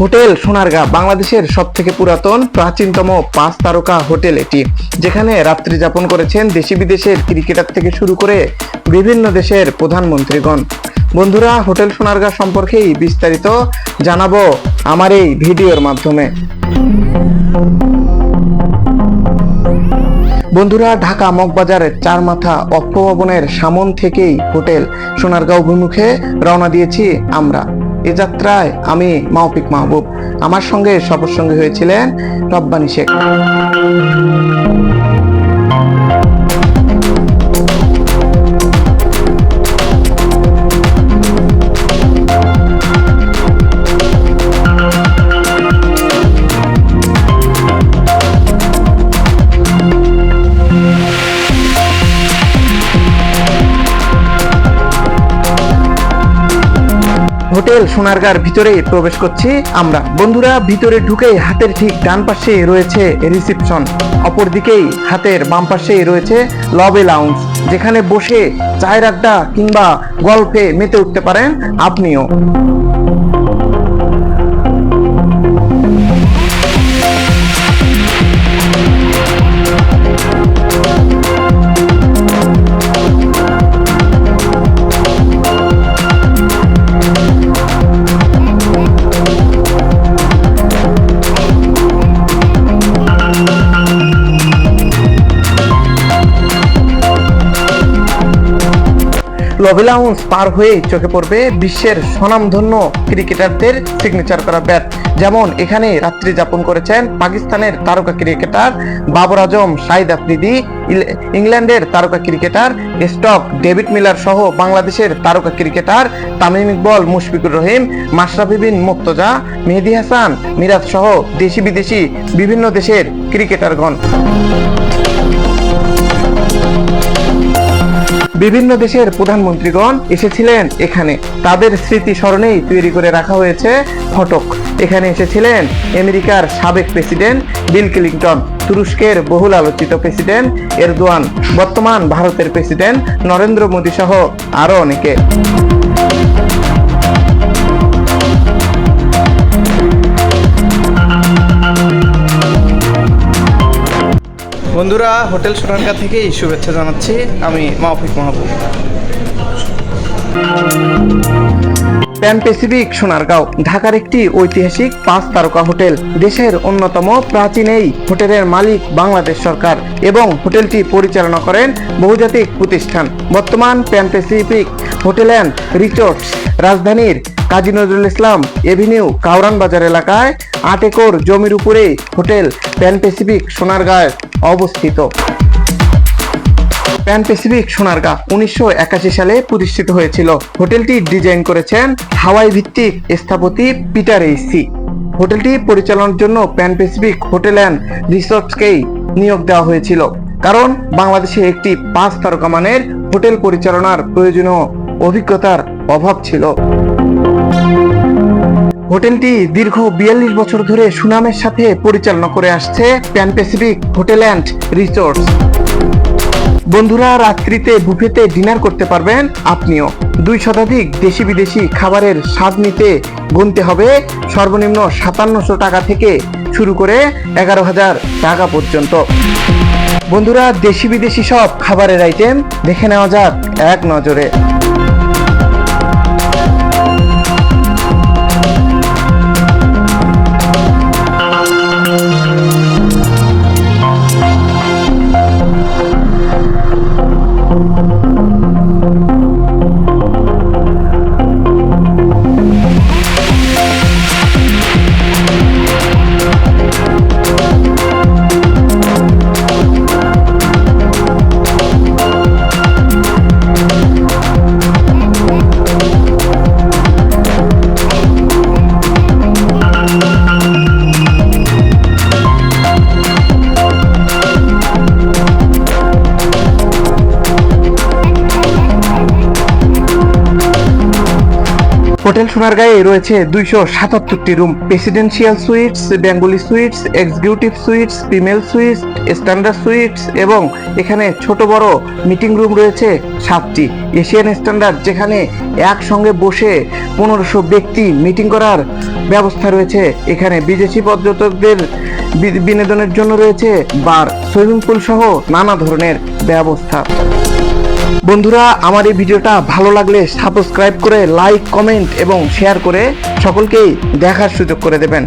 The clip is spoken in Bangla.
হোটেল সোনারগাঁ, বাংলাদেশের সব থেকে পুরাতন প্রাচীনতম পাঁচ তারকা হোটেল এটি, যেখানে রাত্রি যাপন করেছেন দেশি বিদেশের ক্রিকেটার থেকে শুরু করে বিভিন্ন দেশের প্রধানমন্ত্রীগণ। বন্ধুরা, হোটেল সোনারগাঁ সম্পর্কেই বিস্তারিত জানাব আমার এই ভিডিওর মাধ্যমে। বন্ধুরা, ঢাকা মগবাজারের চার মাথা অক্ষ ভবনের সামন থেকেই হোটেল সোনারগাঁও অভিমুখে রওনা দিয়েছি আমরা। এ যাত্রায় আমি মাওপিক মাহবুব। আমার সঙ্গে সফর সঙ্গে হয়েছিলেন রব্বানি শেখ। হোটেল সোনারগার ভিতরে প্রবেশ করছি আমরা। বন্ধুরা, ভিতরে ঢুকেই হাতের ঠিক ডান পাশে রয়েছে রিসেপশন। অপরদিকেই হাতের বাম পাশে রয়েছে লবে লাউঞ্জ যেখানে বসে চায়ের আড্ডা কিংবা গল্পে মেতে উঠতে পারেন আপনিও। লবি লাউন্স পার হয়ে চোখে পড়বে বিশ্বের স্বনামধন্য ক্রিকেটারদের সিগনেচার করা ব্যাট যেমন এখানে রাত্রি যাপন করেছেন পাকিস্তানের তারকা ক্রিকেটার বাবর আজম শাহিদ আফ্রিদি ইংল্যান্ডের তারকা ক্রিকেটার স্টক ডেভিড মিলার সহ বাংলাদেশের তারকা ক্রিকেটার তামিম ইকবল, মুশফিকুর রহিম, মাশরাফি বিন মুর্তজা, মেহেদি হাসান, মিরাজ সহ দেশি বিদেশি বিভিন্ন দেশের ক্রিকেটারগণ। বিভিন্ন দেশের প্রধানমন্ত্রীগণ এসেছিলেন এখানে। তাদের স্মৃতি স্মরণেই তৈরি করে রাখা হয়েছে ফটক। এখানে এসেছিলেন আমেরিকার সাবেক প্রেসিডেন্ট বিল ক্লিন্টন তুরস্কের বহুল আলোচিত প্রেসিডেন্ট এরদোয়ান, বর্তমান ভারতের প্রেসিডেন্ট নরেন্দ্র মোদী সহ আরও অনেকে। বন্ধুরা, হোটেল সোনারগাঁ থেকেই শুভেচ্ছা জানাচ্ছি। আমি মাহফিক মাহবুব। প্যান প্যাসিফিক সোনারগাঁও, ঢাকার একটি ঐতিহাসিক পাঁচ তারকা হোটেল, দেশের অন্যতম প্রাচীন এই হোটেলের মালিক বাংলাদেশ সরকার এবং হোটেলটি পরিচালনা করেন বহুজাতিক প্রতিষ্ঠান। বর্তমান Pan Pacific hotel and resorts রাজধানীর কাজী নজরুল ইসলাম এভিনিউ কাউরান বাজার এলাকায় আট একর জমির উপরে হোটেল প্যান প্যাসিফিক সোনারগাঁয় অবস্থিত। প্যান প্যাসিফিক সোনারগাঁ উনিশশো একাশি সালে প্রতিষ্ঠিত হয়েছিল। হোটেলটি ডিজাইন করেছেন হাওয়াই ভিত্তিক স্থাপতি পিটার এইসি হোটেলটি পরিচালনার জন্য প্যান প্যাসিফিক হোটেল অ্যান্ড রিসোর্টসকেই নিয়োগ দেওয়া হয়েছিল। কারণ বাংলাদেশে একটি পাঁচ তারকা মানের হোটেল পরিচালনার প্রয়োজনীয় অভিজ্ঞতার অভাব ছিল। হোটেলটি দীর্ঘ বিয়াল্লিশ বছর ধরে সুনামের সাথে পরিচালনা করে আসছে Pan Pacific hotel and resorts. বন্ধুরা, রাত্রিতে বুফেতে ডিনার করতে পারবেন আপনিও। দুই শতাধিক দেশি বিদেশি খাবারের স্বাদ নিতে গুনতে হবে। সর্বনিম্ন সাতান্নশো টাকা থেকে শুরু করে এগারো হাজার টাকা পর্যন্ত। বন্ধুরা, দেশি বিদেশি সব খাবারের আইটেম দেখে নেওয়া যাক এক নজরে। হোটেল সোনার সোনারগাঁয়ে রয়েছে দুইশো সাতাত্তরটি room. Presidential suites Bengali suites executive suites female suites standard suites এবং এখানে ছোট বড় মিটিং রুম রয়েছে সাতটি। এশিয়ান স্ট্যান্ডার্ড যেখানে একসঙ্গে বসে পনেরোশো ব্যক্তি মিটিং করার ব্যবস্থা রয়েছে। এখানে বিদেশি পর্যটকদের বিনোদনের জন্য রয়েছে বার সুইমিং পুল সহ নানা ধরনের ব্যবস্থা। বন্ধুরা, আমার এই ভিডিওটা ভালো লাগলে সাবস্ক্রাইব করে লাইক কমেন্ট এবং শেয়ার করে সকলকেই দেখার সুযোগ করে দেবেন।